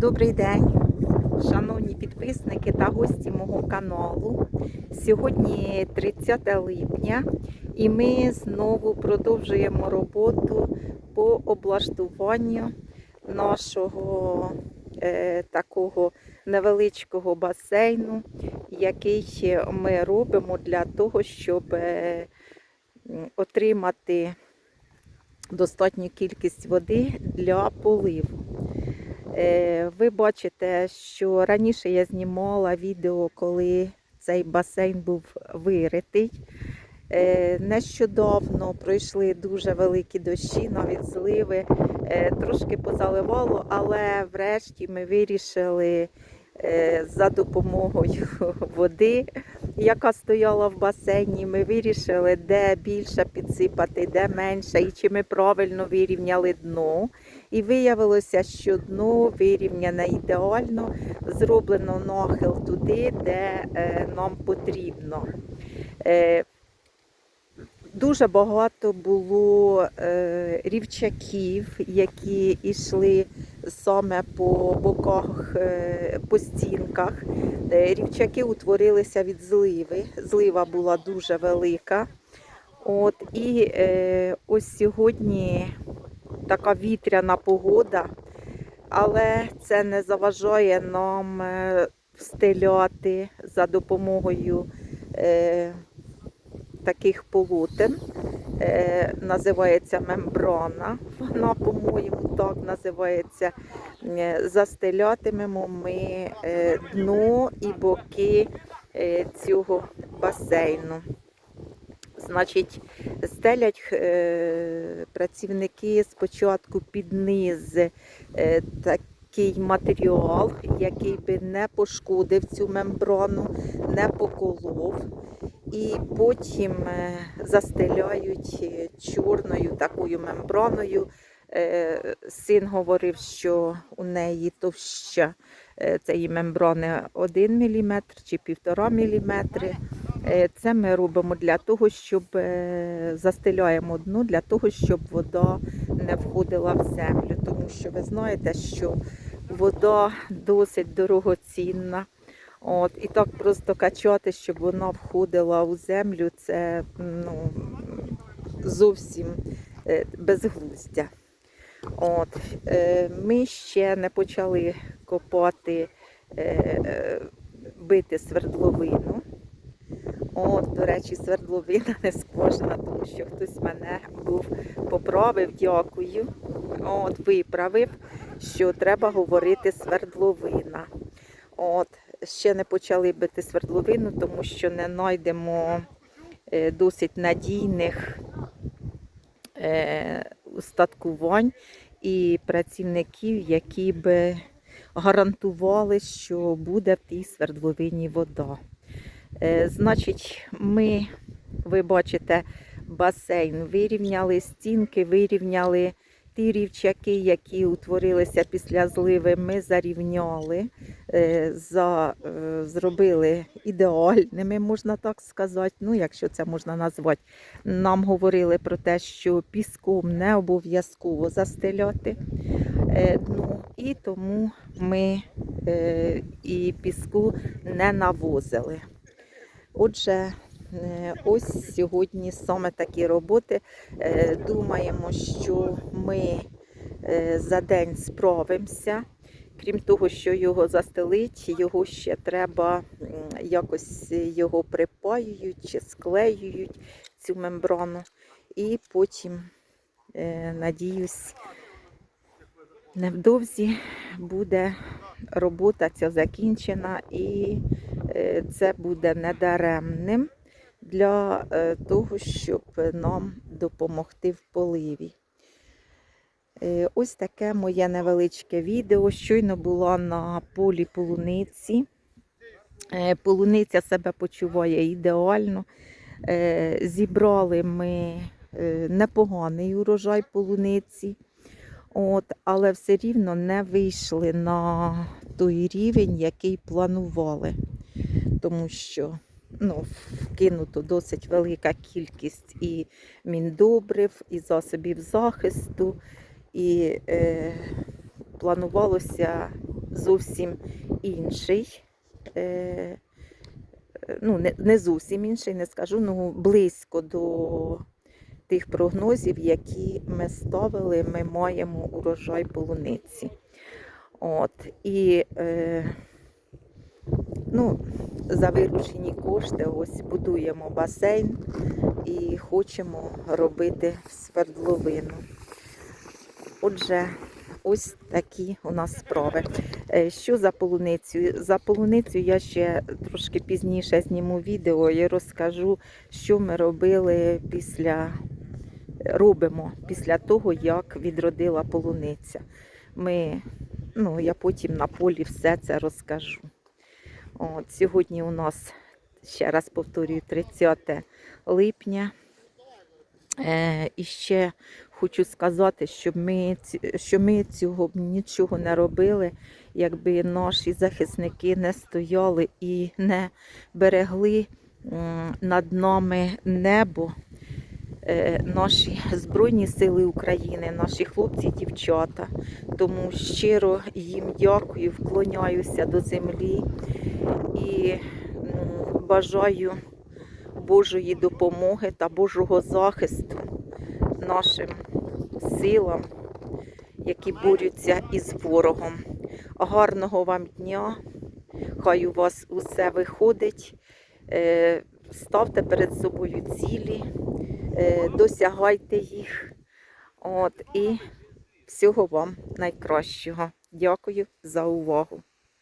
Добрий день, шановні підписники та гості мого каналу. Сьогодні 30 липня і ми знову продовжуємо роботу по облаштуванню нашого е, такого невеличкого басейну, який ми робимо для того, щоб е, отримати достатню кількість води для поливу. Е, Ви бачите, що раніше я знімала відео, коли цей басейн був виритий. Е, Нещодавно пройшли дуже великі дощі, навіть зливи, Е, трошки позаливало, але врешті ми вирішили за допомогою води, яка стояла в басейні, ми вирішили, де більше підсипати, де менше, і чи ми правильно вирівняли дно. І виявилося, що дно вирівняне ідеально, зроблено нахил туди, де е, нам потрібно. Е, Дуже багато було е, рівчаків, які йшли саме по боках, по стінках. Рівчаки утворилися від зливи. Злива була дуже велика. От, і ось сьогодні така вітряна погода, але це не заважає нам е, встеляти за допомогою е, таких полотен. Е, називається мембрана. Вона, по-моєму, так називається. Е, Застелятимемо ми е, дно і боки цього басейну. Значить, стелять е, працівники спочатку під низ е, такий матеріал, який би не пошкодив цю мембрану, не поколов. І потім е, застеляють е, чорною такою мембраною. Е, Син говорив, що у неї товща е, цієї мембрани 1 мм чи 1,5 мм. Е, Це ми робимо для того, щоб е, застеляємо дно, для того, щоб вода не входила в землю. Тому що ви знаєте, що вода досить дорогоцінна. От, і так просто качати, щоб вона входила у землю, це ну, зовсім е, безглуздя. От, ми ще не почали копати, бити свердловину. От, до речі, свердловина не скважина, тому що хтось мене був поправив, дякую. От, виправив, що треба говорити свердловина. От, ще не почали бити свердловину, тому що не знайдемо е, досить надійних е, устаткувань і працівників, які би гарантували, що буде в тій свердловині вода. Е, Значить, ми, ви бачите, басейн вирівняли, стінки вирівняли. Ті рівчаки, які утворилися після зливи, ми зарівняли, е, за, е, зробили ідеальними, можна так сказати. Ну, якщо це можна назвати. Нам говорили про те, що піском не обов'язково застеляти дно, і тому ми і піску не навозили. Отже, е, ось сьогодні саме такі роботи. Е, Думаємо, що ми е, за день справимося. Крім того, що його застелить, його ще треба якось його припаюють чи склеюють цю мембрану. І потім, надіюсь, невдовзі буде робота ця закінчена і це буде недаремним для е, того, щоб нам допомогти в поливі. Е, Ось таке моє невеличке відео. Щойно була на полі полуниці. Е, Полуниця себе почуває ідеально. Е, Зібрали ми е, непоганий урожай полуниці. От, але все рівно не вийшли на той рівень, який планували, тому що ну, вкинуто досить велика кількість і міндобрив, і засобів захисту, і е, планувалося зовсім інший. Е, ну, не, не зовсім інший, не скажу, ну близько до тих прогнозів, які ми ставили, ми маємо урожай полуниці. От, і е, ну, за виручені кошти ось будуємо басейн і хочемо робити свердловину. Отже, ось такі у нас справи. Е, Що за полуницю? За полуницю я ще трошки пізніше зніму відео і розкажу, що ми робили після робимо після того, як відродила полуниця. Ми, ну, я потім на полі все це розкажу. От, сьогодні у нас, ще раз повторюю, 30 липня. Е, і ще хочу сказати, що ми, що ми цього б нічого не робили, якби наші захисники не стояли і не берегли над нами небо. Е, Наші Збройні Сили України, наші хлопці дівчата. Тому щиро їм дякую, вклоняюся до землі і бажаю Божої допомоги та Божого захисту нашим силам, які борються із ворогом. Гарного вам дня! Хай у вас усе виходить. Е, Ставте перед собою цілі, е, досягайте їх. От, і всього вам найкращого. Дякую за увагу.